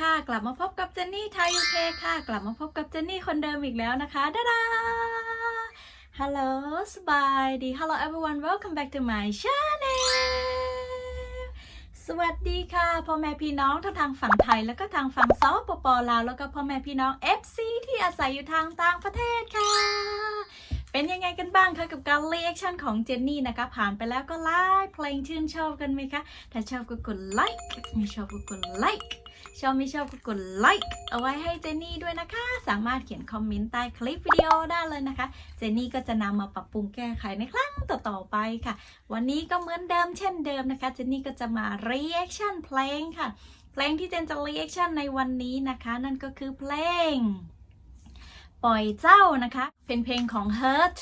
ค่ะ กลับมาพบกับเจนนี่ไทยยูเคค่ะ กลับมาพบกับเจนนี่คนเดิมอีกแล้วนะคะดาดา Hello สบายดี Hello everyone welcome back to my channel สวัสดีค่ะพ่อแม่พี่น้องทั้งทางฝั่งไทยแล้วก็ทางฝั่งซอปปลาวแล้วก็พ่อแม่พี่น้อง FC ที่อาศัยอยู่ทางต่างประเทศค่ะ เป็นยังไงกันบ้างคะกับการเรีแอคชั่นของเจนนี่นะคะ ผ่านไปแล้วก็ไลค์เพลงชื่นชอบกันไหมคะ ถ้าชอบก็กดไลค์ไม่ชอบก็กดไลค์ ชอบไม่ชอบก็กดไลค์เอาไว้ให้เจนนี่ด้วยนะคะ สามารถเขียนคอมเมนต์ใต้คลิปวิดีโอได้เลยนะคะ เจนนี่ก็จะนำมาปรับปรุงแก้ไขในครั้งต่อๆไปค่ะ วันนี้ก็เหมือนเดิมเช่นเดิมนะคะ เจนนี่ก็จะมา reaction เพลงค่ะ เพลงที่เจนจะ reaction ในวันนี้นะคะ นั่นก็คือเพลง ปล่อยเจ้านะคะ เป็นเพลงของ Hurt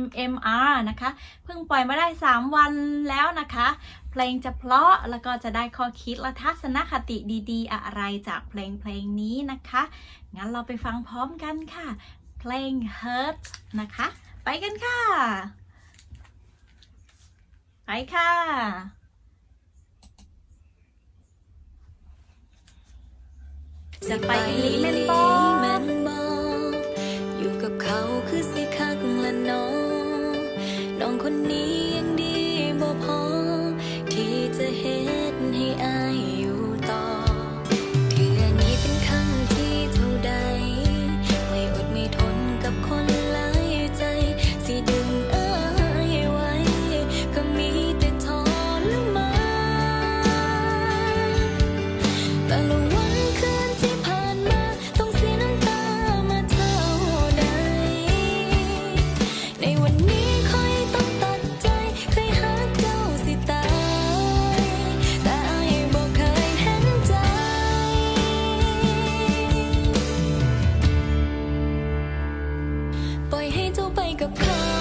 MMR นะคะ เพิ่งปล่อยมาได้ 3 วันแล้วนะคะ เพลงจะเพราะแล้วก็จะได้ข้อคิดและทัศนคติดีๆ อะไรจากเพลงเพลงนี้นะคะ งั้นเราไปฟังพร้อมกันค่ะ เพลง Hurt นะคะ ไปกันค่ะ ไปค่ะ จะไปอีหลีแม่นบแม่นบอยู่กับเขาคือสิคักละน้องน้องคนนี้ยัง จะเฮ็ดให้อาย เจ้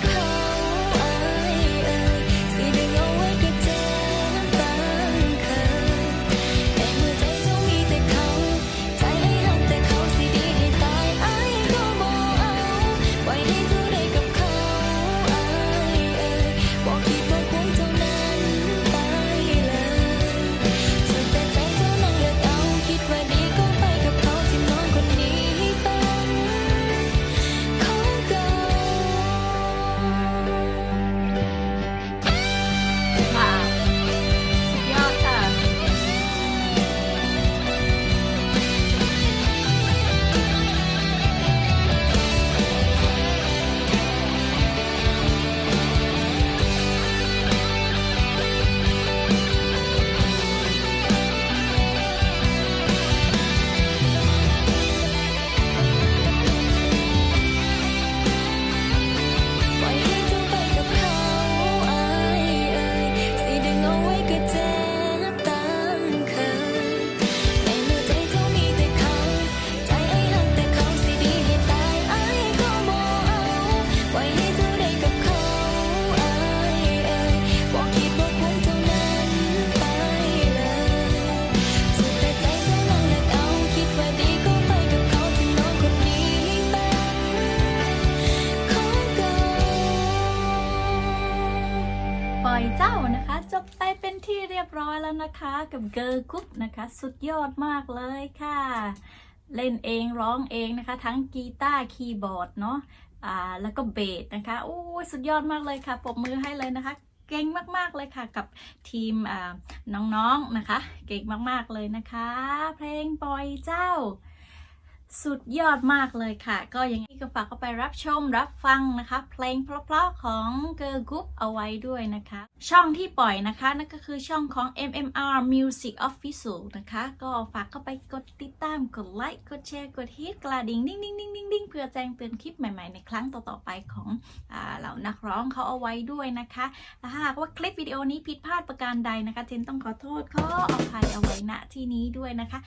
เจ้ ที่เรียบร้อยแล้วนะคะกับเกิร์ลกรุ๊ปนะคะ สุดยอดมากเลยค่ะ เล่นเองร้องเองนะคะ ทั้งกีตาร์คีย์บอร์ดเนาะอ่าแล้วก็เบสนะคะโอ้สุดยอดมากเลยค่ะปรบมือให้เลยนะคะ เก่งมากๆเลยค่ะกับทีมน้องๆนะคะ เก่งมากๆเลยนะคะ เพลงปล่อยเจ้า สุดยอดมากเลยค่ะ ก็ย่างนี้ก็ฝากเข้าไปรับชมรับฟังนะคะ เพลงเพราะๆของ Girl Group เอาไว้ด้วยนะคะ ช่องที่ปล่อยนะคะนั่นก็คือช่องของ MMR Music Official นะคะ ก็ฝากเข้าไปกดติดตามกดไลค์กดแชร์กดฮิตกระดิ่งดิ้งดิ้งดิ้งดิ้งดิ้งเพื่อแจ้งเตือนคลิปใหม่ๆ ในครั้งต่อๆไปของอเหล่านักร้องเขาเอาไว้ด้วยนะคะถ้าหากว่าคลิปวิดีโอนี้ผิดพลาดประการใดนะคะเจนต้องขอโทษขออภัยเอาไว้ณที่นี้ด้วยนะคะ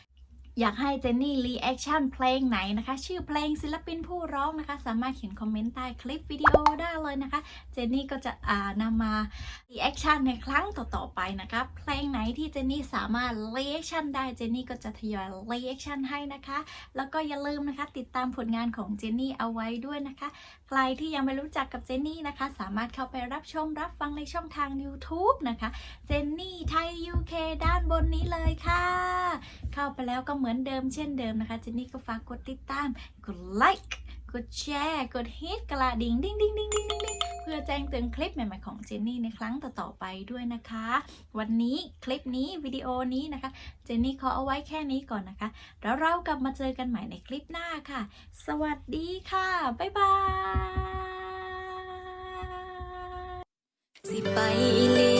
อยากให้เจนนี่รีแอคชั่นเพลงไหนนะคะ ชื่อเพลงศิลปินผู้ร้องนะคะ สามารถเขียนคอมเมนต์ใต้คลิปวิดีโอได้เลยนะคะ เจนนี่ก็จะอ่านำมารีแอคชั่นในครั้งต่อๆไปนะคะ เพลงไหนที่เจนนี่สามารถรีแอคชั่นได้เจนนี่ก็จะทยอยรีแอคชั่นให้นะคะ แล้วก็อย่าลืมนะคะ ติดตามผลงานของเจนนี่เอาไว้ด้วยนะคะใครที่ยังไม่รู้จักกับเจนนี่นะคะ สามารถเข้าไปรับชมรับฟังในช่องทาง YouTube นะคะ เจนนี่ไทย UK ด้านบนนี้เลยค่ะ เข้าไปแล้วก็เหมือนเดิมเช่นเดิมนะคะ เจนนี่ก็ฝากกดติดตาม กดไลค์ กดแชร์ กดฮิตกระดิ่งดิ้งดิ้งดิ้งดิ้งดิ้งดิ้งเพื่อแจ้งเตือนคลิปใหม่ๆของเจนนี่ในครั้งต่อๆไปด้วยนะคะ วันนี้คลิปนี้วิดีโอนี้นะคะ เจนนี่ขอเอาไว้แค่นี้ก่อนนะคะ แล้วเรากลับมาเจอกันใหม่ในคลิปหน้าค่ะ สวัสดีค่ะ บ๊ายบายสิไปอีหลี